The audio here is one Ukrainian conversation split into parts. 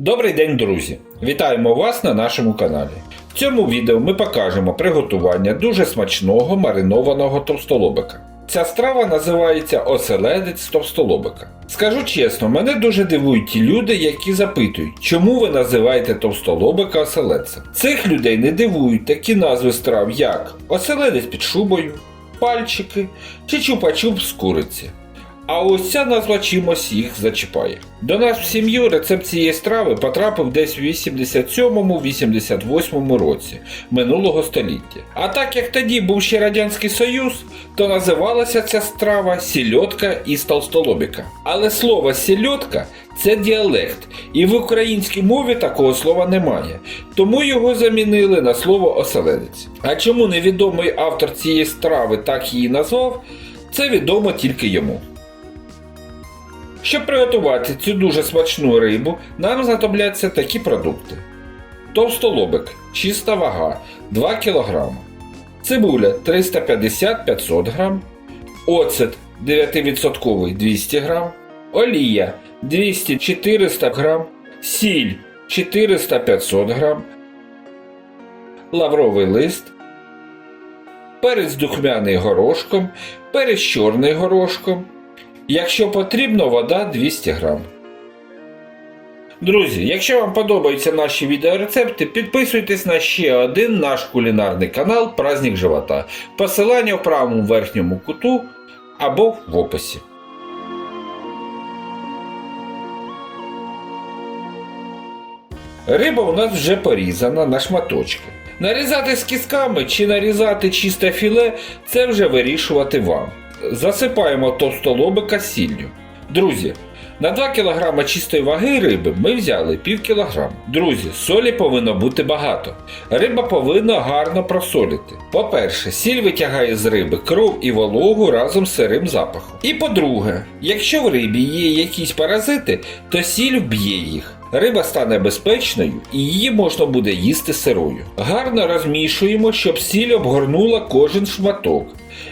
Добрий день, друзі! Вітаємо вас на нашому каналі. В цьому відео ми покажемо приготування дуже смачного маринованого товстолобика. Ця страва називається оселедець товстолобика. Скажу чесно, мене дуже дивують ті люди, які запитують, чому ви називаєте товстолобика оселедцем. Цих людей не дивують такі назви страв, як оселедець під шубою, пальчики чи чупа-чуп з куриці. А ось ця назва чимось їх зачіпає. До нас в сім'ю рецепт цієї страви потрапив десь в 87-88 році минулого століття. А так як тоді був ще Радянський Союз, то називалася ця страва сільотка із толстолобіка. Але слово сільотка це діалект, і в українській мові такого слова немає, тому його замінили на слово оселедець. А чому невідомий автор цієї страви так її назвав, це відомо тільки йому. Щоб приготувати цю дуже смачну рибу, нам знадобляться такі продукти: товстолобик, чиста вага 2 кг, цибуля 350-500 г, оцет 9% 200 г, олія 200-400 г, сіль 400-500 г, лавровий лист, перець духмяний горошком, перець чорний горошком. Якщо потрібно, вода 200 грам. Друзі, якщо вам подобаються наші відеорецепти, підписуйтесь на ще один наш кулінарний канал Праздник Живота. Посилання в правому верхньому куту або в описі. Риба у нас вже порізана на шматочки. Нарізати з кісками чи нарізати чисте філе це вже вирішувати вам. Засипаємо товстолобика сіллю. Друзі, на 2 кг чистої ваги риби ми взяли пів кілограма. Друзі, солі повинно бути багато. Риба повинна гарно просолити. По-перше, сіль витягає з риби кров і вологу разом з сирим запахом. І по-друге, якщо в рибі є якісь паразити, то сіль вб'є їх. Риба стане безпечною і її можна буде їсти сирою. Гарно розмішуємо, щоб сіль обгорнула кожен шматок.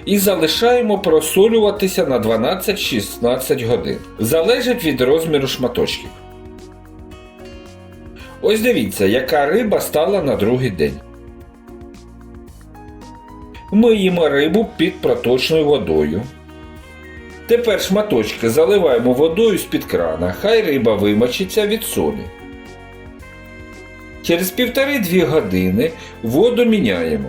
І залишаємо просолюватися на 12-16 годин. Залежить від розміру шматочків. Ось дивіться, яка риба стала на другий день. Миємо рибу під проточною водою. Тепер шматочки заливаємо водою з-під крана, хай риба вимочиться від солі. Через півтори-дві години воду міняємо.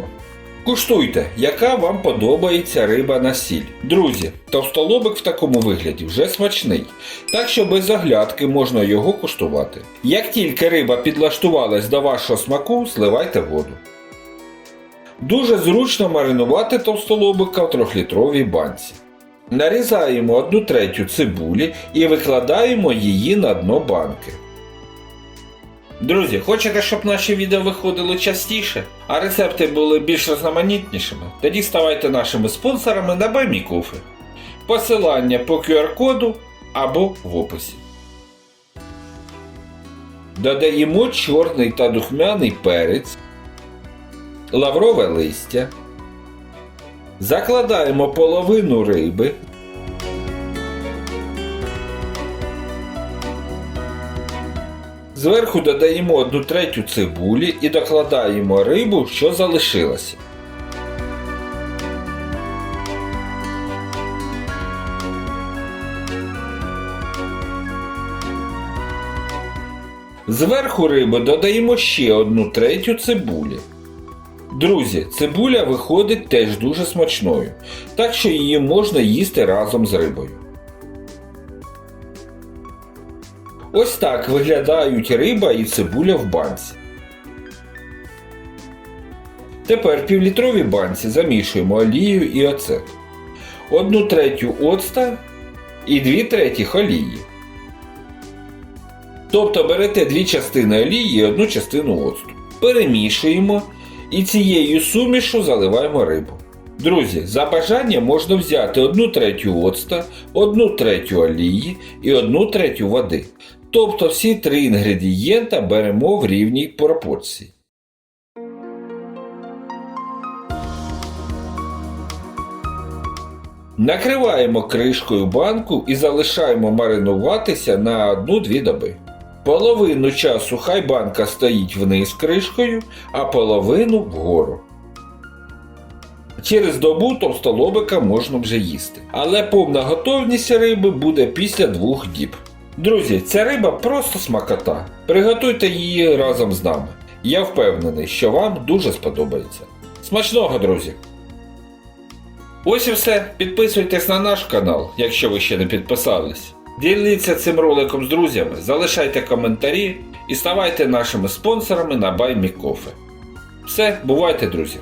Куштуйте, яка вам подобається риба на сіль. Друзі, товстолобик в такому вигляді вже смачний, так що без оглядки можна його куштувати. Як тільки риба підлаштувалась до вашого смаку, сливайте воду. Дуже зручно маринувати товстолобика в 3-літровій банці. Нарізаємо 1 третю цибулі і викладаємо її на дно банки. Друзі, хочете, щоб наші відео виходили частіше, а рецепти були більш різноманітнішими? Тоді ставайте нашими спонсорами на Баймікуфи. Посилання по QR-коду або в описі. Додаємо чорний та духмяний перець, лаврове листя. Закладаємо половину риби. Зверху додаємо 1 третю цибулі і докладаємо рибу, що залишилася. Зверху риби додаємо ще 1 третю цибулі. Друзі, цибуля виходить теж дуже смачною, так що її можна їсти разом з рибою. Ось так виглядають риба і цибуля в банці. Тепер в півлітровій банці замішуємо олію і оцет. Одну третю оцта і дві треті олії. Тобто берете дві частини олії і одну частину оцту. Перемішуємо і цією сумішу заливаємо рибу. Друзі, за бажанням можна взяти 1 третю оцта, 1 третю олії і 1 третю води. Тобто всі три інгредієнта беремо в рівній пропорції. Накриваємо кришкою банку і залишаємо маринуватися на 1-2 доби. Половину часу хай банка стоїть вниз кришкою, а половину вгору. Через добу товстолобика можна вже їсти. Але повна готовність риби буде після двох діб. Друзі, ця риба просто смакота. Приготуйте її разом з нами. Я впевнений, що вам дуже сподобається. Смачного, друзі! Ось і все. Підписуйтесь на наш канал, якщо ви ще не підписались. Діліться цим роликом з друзями, залишайте коментарі і ставайте нашими спонсорами на BuyMeCoffee. Все, бувайте, друзі!